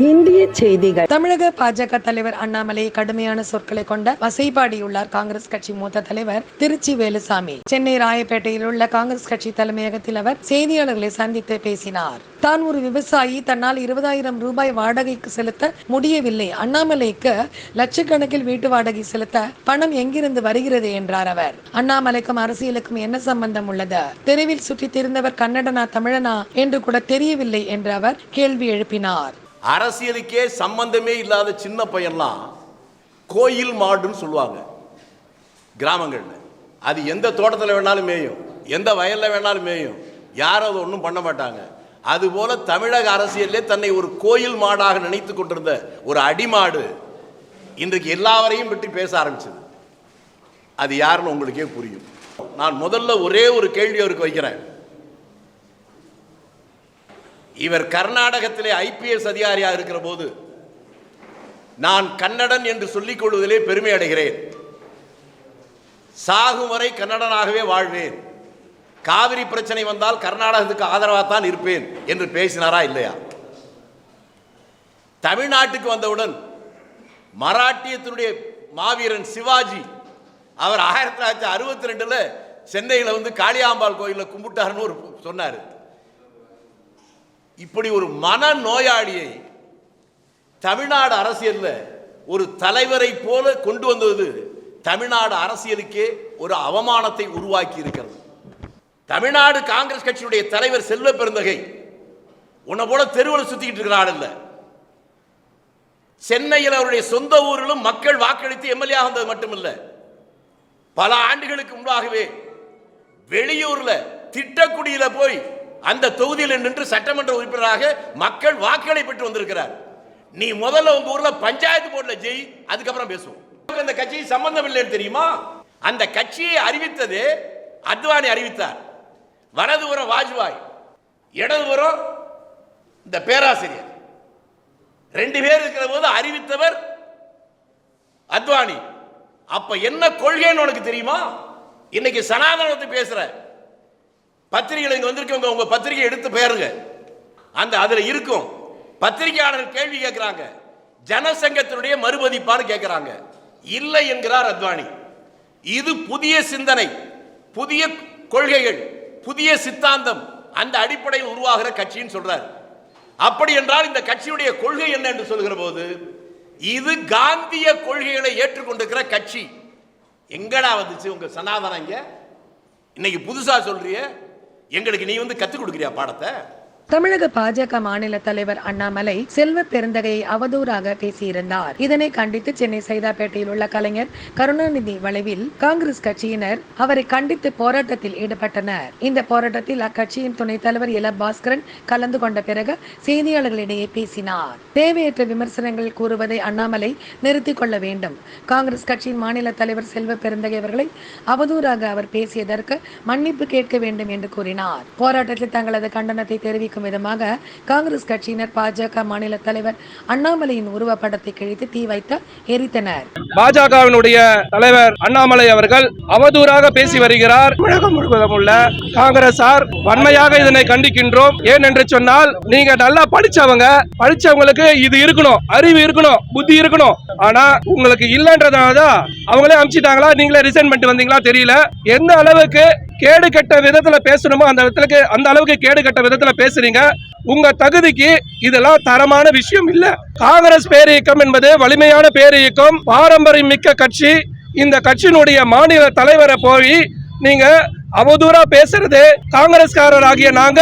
இந்திய செய்திகள். தமிழக பாஜக தலைவர் அண்ணாமலை கடுமையான சொற்களை கொண்ட வசைபாடியுள்ளார் காங்கிரஸ் கட்சி மூத்த தலைவர் திருச்சி வேலுசாமி. சென்னை ராயப்பேட்டையில் உள்ள காங்கிரஸ் கட்சி தலைமையகத்தில் அவர் செய்தியாளர்களை சந்தித்து பேசினார். தான் ஒரு விவசாயி தன்னால் இருபதாயிரம் ரூபாய் வாடகைக்கு செலுத்த முடியவில்லை. அண்ணாமலைக்கு லட்சக்கணக்கில் வீட்டு வாடகை செலுத்த பணம் எங்கிருந்து வருகிறது என்றார் அவர். அண்ணாமலைக்கும் அரசியலுக்கும் என்ன சம்பந்தம் உள்ளது? தெருவில் சுற்றித் திரிந்தவர் கன்னடனா தமிழனா என்று கூட தெரியவில்லை என்று அவர் கேள்வி எழுப்பினார். அரசியலுக்கே சம்பந்தமே இல்லாத சின்ன பையன்லாம் கோயில் மாடுன்னு சொல்லுவாங்க. கிராமங்களில். அது எந்த தோட்டத்தில் வேணாலும் மேயும். எந்த வயலில் வேணாலும் மேயும். யாரும் அதை ஒன்றும் பண்ண மாட்டாங்க. அதுபோல தமிழக அரசியலே தன்னை ஒரு கோயில் மாடாக நினைத்து கொண்டிருந்த ஒரு அடிமாடு இன்றைக்கு எல்லாவரையும் பற்றி பேச ஆரம்பிச்சது. அது யாருன்னு உங்களுக்கே புரியும். நான் முதல்ல ஒரே ஒரு கேள்வி அவருக்கு வைக்கிறேன். இவர் கர்நாடகத்திலே ஐபிஎஸ் அதிகாரியாக இருக்கிற போது நான் கன்னடன் என்று சொல்லிக் கொள்வதிலே பெருமை அடைகிறேன். சாகும் வரை கன்னடனாகவே வாழ்வேன். காவிரி பிரச்சனை வந்தால் கர்நாடகத்துக்கு ஆதரவாக தான் இருப்பேன் என்று பேசினாரா இல்லையா? தமிழ்நாட்டுக்கு வந்தவுடன் மராட்டியத்தினுடைய மாவீரன் சிவாஜி அவர் ஆயிரத்தி தொள்ளாயிரத்தி அறுபத்தி ரெண்டுல சென்னையில் வந்து காளியாம்பாள் கோயிலில் கும்பிட்டாருன்னு ஒரு சொன்னார். இப்படி ஒரு மன நோயாளியை தமிழ்நாடு அரசியலில் ஒரு தலைவரை போல கொண்டு வந்தது தமிழ்நாடு அரசியலுக்கே ஒரு அவமானத்தை உருவாக்கி இருக்கிறது. தமிழ்நாடு காங்கிரஸ் கட்சியுடைய தலைவர் செல்வ பெருந்தகை உன்னை போல தெருவில் சுத்திக்கிட்டு இருக்கிற ஆள் சென்னையில் அவருடைய சொந்த ஊரிலும் மக்கள் வாக்களித்து எம்எல்ஏ வந்தது மட்டுமில்லை. பல ஆண்டுகளுக்கு முன்பாகவே வெளியூரில் திட்டக்குடியில் போய் அந்த தொகுதியில் நின்று சட்டமன்ற உறுப்பினராக மக்கள் வாக்குகளை பெற்று வந்திருக்கிறார். நீ முதல்ல உங்க ஊர்ல பஞ்சாயத்து போர்டுல ஜெய் அதுக்கப்புறம் பேசுவோம். அந்த கட்சி சம்பந்தம் இல்லைன்னு தெரியுமா? அந்த கட்சியை அறிவித்தது அத்வானி அறிவித்தார். வலதுபுறம் வாஜ்பாய் இடதுபுறம் இந்த பேராசிரியர். ரெண்டு பேர் இருக்கிற போது அறிவித்தவர் அத்வானி. அப்ப என்ன கொள்கைன்னு உனக்கு தெரியுமா? இன்னைக்கு சனாதனத்தை பேசுற பத்திரிகையில் இங்கே வந்திருக்கவங்க உங்க பத்திரிகை எடுத்து பேருங்க. அந்த அதில் இருக்கும். பத்திரிகையாளர் கேள்வி கேட்குறாங்க ஜனசங்கத்தினுடைய மறுமதிப்பான்னு கேட்குறாங்க இல்லை என்கிறார் அத்வானி. இது புதிய சிந்தனை புதிய கொள்கைகள் புதிய சித்தாந்தம் அந்த அடிப்படையில் உருவாகிற கட்சின்னு சொல்றார். அப்படி என்றால் இந்த கட்சியுடைய கொள்கை என்ன என்று சொல்கிற போது இது காந்திய கொள்கைகளை ஏற்றுக்கொண்டிருக்கிற கட்சி. எங்கடா வந்துச்சு உங்க சனாதனங்க இன்னைக்கு புதுசா சொல்றிய எங்களுக்கு நீ வந்து கற்றுக் கொடுக்குறியா பாடத்தை? தமிழக பாஜக மாநில தலைவர் அண்ணாமலை செல்வ பெருந்தகையை அவதூறாக பேசியிருந்தார். இதனை கண்டித்து சென்னை சைதாப்பேட்டையில் உள்ள கலைஞர் கருணாநிதி வளைவில் காங்கிரஸ் கட்சியினர் அவரை கண்டித்து போராட்டத்தில் ஈடுபட்டனர். இந்த போராட்டத்தில் அக்கட்சியின் துணைத் தலைவர் இல பாஸ்கரன் கலந்து கொண்ட பிறகு செய்தியாளர்களிடையே பேசினார். தேவையற்ற விமர்சனங்கள் கூறுவதை அண்ணாமலை நிறுத்திக் கொள்ள வேண்டும். காங்கிரஸ் கட்சியின் மாநில தலைவர் செல்வ பெருந்தகை அவர்களை அவதூறாக அவர் பேசியதற்கு மன்னிப்பு கேட்க வேண்டும் என்று கூறினார். போராட்டத்தில் தங்களது கண்டனத்தை தெரிவிக்கும் விதமாக காங்கிரஸ் கட்சியினர் பாஜக மாநில தலைவர் அண்ணாமலையின் உருவப்படத்தை கிழித்து தீ வைத்து எரித்தனர். பாஜகவினுடைய தலைவர் அண்ணாமலை அவர்கள் அவதூறாக பேசி வருகிறார். தமிழகம் முழுவதும் உள்ள காங்கிரசார் வன்மையாக இதனை கண்டிக்கின்றோம். ஏன் என்று சொன்னால் நீங்க நல்லா படிச்சவங்க படிச்சவங்களுக்கு இது இருக்கணும் அறிவு இருக்கணும் புத்தி இருக்கணும். ஆனா உங்களுக்கு இல்லைன்றதுனாலதான் அவங்களே அமிச்சிட்டாங்களா? நீங்களே ரிசைன் பண்ணிட்டு வந்தீங்களா? தெரியல. எந்த அளவுக்கு கேடு கெட்ட விதத்துல பேசணுமோ அந்த விதத்துல அந்த அளவுக்கு கேடு கெட்ட விதத்துல பேசுறீங்க. உங்க தகுதிக்கு இதெல்லாம் தரமான விஷயம் இல்ல. காங்கிரஸ் பேரியக்கம் என்பது வலிமையான பேரியக்கம். பாரம்பரியம் மிக்க கட்சி. இந்த கட்சியினுடைய மாநில தலைவரை போய் நீங்க அவதூறா பேசுறது காங்கிரஸ்காரர் ஆகிய நாங்க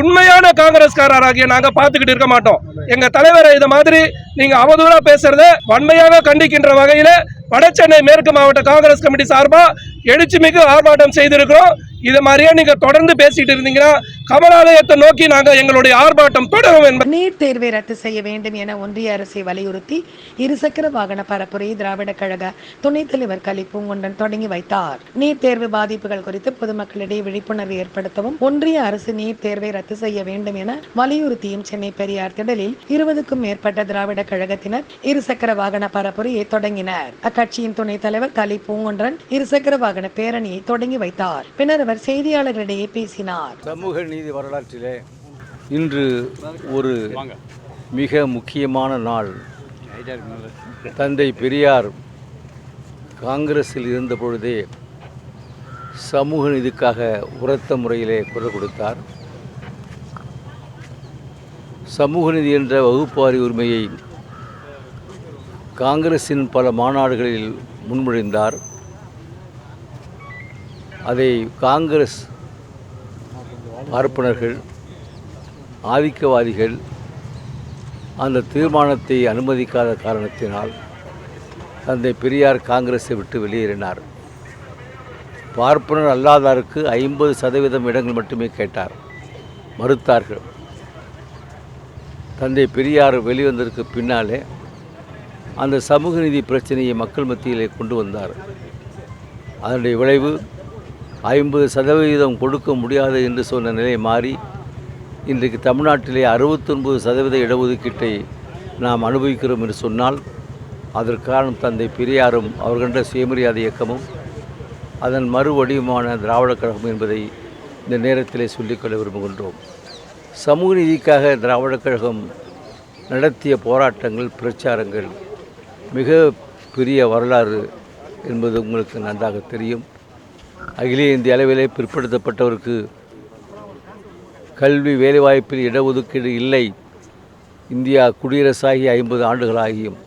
உண்மையான காங்கிரஸ்காரர் ஆகிய நாங்க பார்த்துக்கிட்டு இருக்க மாட்டோம். எங்க தலைவரை இது மாதிரி நீங்க அவதூறா பேசுறத வன்மையாக கண்டிக்கின்ற வகையில வடசென்னை மேற்கு மாவட்ட காங்கிரஸ் கமிட்டி சார்பா எழுச்சிமிகு ஆர்ப்பாட்டம் செய்திருக்கிறோம். இது மாதிரியே நீங்க தொடர்ந்து பேசிட்டு இருந்தீங்கன்னா கமலாலயத்தை நோக்கி நாங்க எங்களுடைய ஆர்ப்பாட்டம் தொடரும் என்பது நீட் தேர்வை ரத்து செய்ய வேண்டும் என ஒன்றிய அரசை வலியுறுத்தி இருசக்கர வாகன பரப்புரை திராவிட கழக துணைத் தலைவர் கலி பூங்குண்டன் தொடங்கி வைத்தார். நீட் தேர்வு பாதிப்புகள் குறித்து பொதுமக்களிடையே விழிப்புணர்வு ஏற்படுத்தவும் ஒன்றிய அரசு நீட் தேர்வை ரத்து செய்ய வேண்டும் என வலியுறுத்தியும் சென்னை பெரியார் திடலில் இருபதுக்கும் மேற்பட்ட திராவிட கழகத்தினர் இருசக்கர வாகன பரப்புரையை தொடங்கினர். அக்கட்சியின் துணைத் தலைவர் கலி பூங்குன்றன் இருசக்கர வாகன பேரணியை தொடங்கி வைத்தார். பின்னர் அவர் செய்தியாளர்களிடையே பேசினார். சமூக நீதி வரலாற்றிலே இன்று ஒரு மிக முக்கியமான நாள். தந்தை பெரியார் காங்கிரஸில் இருந்த பொழுதே சமூக நீதிக்காக உரத்த முறையிலே குரல் கொடுத்தார். சமூக நீதி என்ற வகுப்பாரி உரிமையை காங்கிரஸின் பல மாநாடுகளில் முன்மொழிந்தார். அதை காங்கிரஸ் பார்ப்பனர்கள் ஆதிக்கவாதிகள் அந்த தீர்மானத்தை அனுமதிக்காத காரணத்தினால் தந்தை பெரியார் காங்கிரஸை விட்டு வெளியேறினார். பார்ப்பனர் அல்லாதாருக்கு ஐம்பது சதவீதம் இடங்கள் மட்டுமே கேட்டார். மறுத்தார்கள். தந்தை பெரியார் வெளிவந்ததற்கு பின்னாலே அந்த சமூக நீதி பிரச்சனையை மக்கள் மத்தியிலே கொண்டு வந்தார். அதனுடைய விளைவு ஐம்பது சதவீதம் கொடுக்க முடியாது என்று சொன்ன நிலை மாறி இன்றைக்கு தமிழ்நாட்டிலே அறுபத்தொன்பது சதவீத இடஒதுக்கீட்டை நாம் அனுபவிக்கிறோம் என்று சொன்னால் அதற்கான தந்தை பெரியாரும் அவர் சுயமரியாதை இயக்கமும் அதன் மறு வடிவமான திராவிடக் கழகம் என்பதை இந்த நேரத்திலே சொல்லிக்கொள்ள விரும்புகின்றோம். சமூக நீதிக்காக திராவிடக் கழகம் நடத்திய போராட்டங்கள் பிரச்சாரங்கள் மிக பெரிய வரலாறு என்பது உங்களுக்கு நன்றாக தெரியும். அகில இந்திய அளவிலே பிற்படுத்தப்பட்டவருக்கு கல்வி வேலைவாய்ப்பில் இடஒதுக்கீடு இல்லை. இந்தியா குடியரசாகி ஐம்பது ஆண்டுகளாகியும்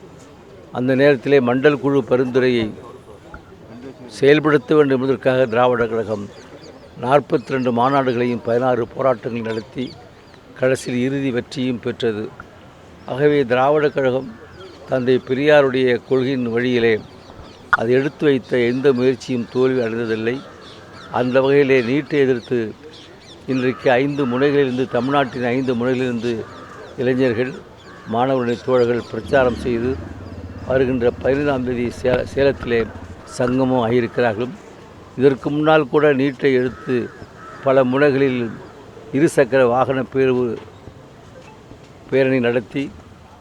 அந்த நேரத்திலே மண்டல் குழு பரிந்துரையை செயல்படுத்த வேண்டும் என்பதற்காக திராவிட கழகம் நாற்பத்தி ரெண்டு மாநாடுகளையும் பதினாறு போராட்டங்கள் நடத்தி கடைசியில் இறுதி வெற்றியும் பெற்றது. ஆகவே திராவிட கழகம் தந்தை பெரியாருடைய கொள்கையின் வழியிலே அது எடுத்து வைத்த எந்த முயற்சியும் தோல்வி அடைந்ததில்லை. அந்த வகையிலே நீட்டை எதிர்த்து இன்றைக்கு ஐந்து முனைகளிலிருந்து தமிழ்நாட்டின் ஐந்து முனைகளிலிருந்து இளைஞர்கள் மாணவர்களின் தோழர்கள் பிரச்சாரம் செய்து வருகின்ற பதினைந்தாம் தேதி சே சேலத்திலே சங்கமும் ஆகியிருக்கிறார்கள் இதற்கு முன்னால் கூட நீட்டை எடுத்து பல முனைகளில் இருசக்கர வாகன பேர்வு பேரணி நடத்தி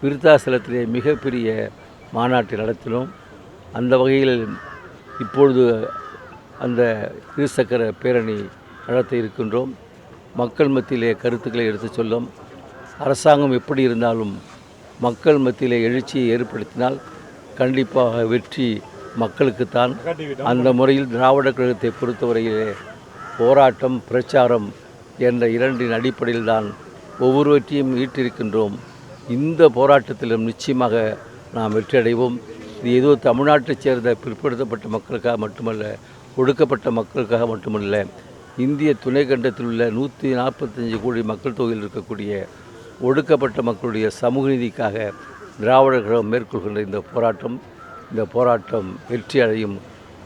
விருத்தாசலத்திலே மிகப்பெரிய மாநாட்டை நடத்தினோம். அந்த வகையில் இப்பொழுது அந்த இருசக்கர பேரணி நடத்த இருக்கின்றோம். மக்கள் மத்தியிலே கருத்துக்களை எடுத்துச் சொல்லும். அரசாங்கம் எப்படி இருந்தாலும் மக்கள் மத்தியிலே எழுச்சியை ஏற்படுத்தினால் கண்டிப்பாக வெற்றி மக்களுக்குத்தான் அந்த முறையில் திராவிட கழகத்தை பொறுத்தவரையிலே போராட்டம் பிரச்சாரம் என்ற இரண்டின் அடிப்படையில் தான் ஒவ்வொருவற்றையும் ஈட்டிருக்கின்றோம் இந்த போராட்டத்திலும் நிச்சயமாக நாம் வெற்றியடைவோம். இது ஏதோ தமிழ்நாட்டைச் சேர்ந்த பிற்படுத்தப்பட்ட மக்களுக்காக மட்டுமல்ல ஒடுக்கப்பட்ட மக்களுக்காக மட்டுமல்ல இந்திய துணைக்கண்டத்தில் உள்ள நூற்றி நாற்பத்தஞ்சு கோடி மக்கள் தொகையில் இருக்கக்கூடிய ஒடுக்கப்பட்ட மக்களுடைய சமூக நீதிக்காக திராவிட கழகம் மேற்கொள்கின்ற இந்த போராட்டம் இந்த போராட்டம் வெற்றி அடையும்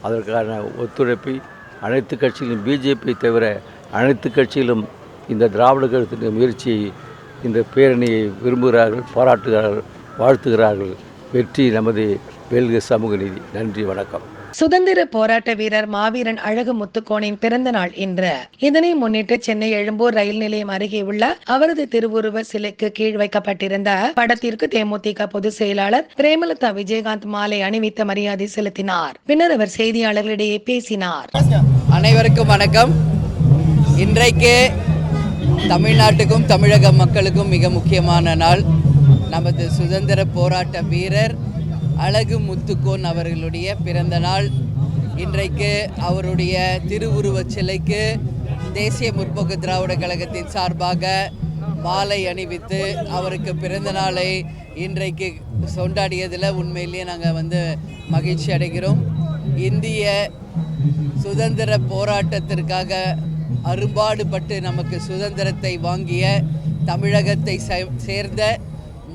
அதற்கான ஒத்துழைப்பை அனைத்து கட்சிகளும் பிஜேபி தவிர அனைத்து கட்சிகளும் இந்த திராவிட கழகத்தின் முயற்சியை இந்த பேரணியை விரும்புகிறார்கள் பாராட்டுகிறார்கள் வாழ்த்துகிறார்கள். வெற்றி நமது வெல்க சமூக நீதி. நன்றி வணக்கம். சுதந்திர போராட்ட வீரர் மாவீரன் அழகு முத்துக்கோனின் பிறந்த நாள் இன்று. இதனை முன்னிட்டு சென்னை எழும்பூர் ரயில் நிலையம் அருகே உள்ள அவரது திருவுருவ சிலைக்கு கீழ் வைக்கப்பட்டிருந்த படத்திற்கு தேமுதிக பொதுச் செயலாளர் பிரேமலதா விஜயகாந்த் மாலை அணிவித்த மரியாதை செலுத்தினார். பின்னர் அவர் செய்தியாளர்களிடையே பேசினார். அனைவருக்கும் வணக்கம். இன்றைக்கு தமிழ்நாட்டுக்கும் தமிழக மக்களுக்கும் மிக முக்கியமான நாள். நமது சுதந்திர போராட்ட வீரர் அழகு முத்துக்கோன் அவர்களுடைய பிறந்த நாள். இன்றைக்கு அவருடைய திருவுருவச் சிலைக்கு தேசிய முற்போக்கு திராவிட கழகத்தின் சார்பாக மாலை அணிவித்து அவருக்கு பிறந்த நாளை இன்றைக்கு கொண்டாடியதில் உண்மையிலேயே நாங்கள் வந்து மகிழ்ச்சி அடைகிறோம். இந்திய சுதந்திர போராட்டத்திற்காக அரும்பாடுபட்டு நமக்கு சுதந்திரத்தை வாங்கிய தமிழகத்தை சேர்ந்த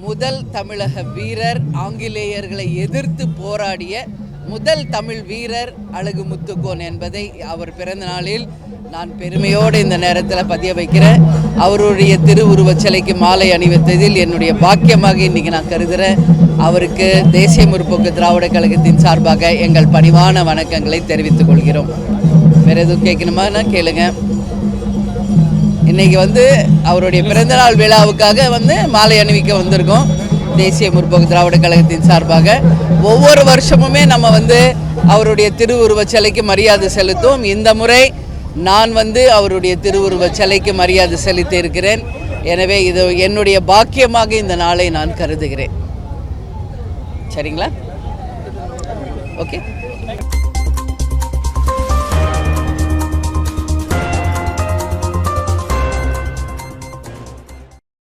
முதல் தமிழக வீரர் ஆங்கிலேயர்களை எதிர்த்து போராடிய முதல் தமிழ் வீரர் அழகு முத்துக்கோன் என்பதை அவர் பிறந்த நாளில் நான் பெருமையோடு இந்த நேரத்தில் பதிய வைக்கிறேன். அவருடைய திருவுருவச் சிலைக்கு மாலை அணிவித்ததில் என்னுடைய பாக்கியமாக இன்றைக்கி நான் கருதுகிறேன் அவருக்கு தேசிய முற்போக்கு திராவிட கழகத்தின் சார்பாக எங்கள் பணிவான வணக்கங்களை தெரிவித்துக் கொள்கிறோம். வேறு எதுவும் நான் கேளுங்கள் இன்னைக்கு வந்து அவருடைய பிறந்தநாள் விழாவுக்காக வந்து மாலை அணிவிக்க வந்திருக்கோம். தேசிய முற்போக்கு திராவிட கழகத்தின் சார்பாக. ஒவ்வொரு வருஷமுமே நம்ம வந்து அவருடைய திருவுருவச் சிலைக்கு மரியாதை செலுத்துவோம் இந்த முறை நான் வந்து அவருடைய திருவுருவச் சிலைக்கு மரியாதை செலுத்தி இருக்கிறேன். எனவே இது என்னுடைய பாக்கியமாக இந்த நாளை நான் கருதுகிறேன். சரிங்களா? ஓகே.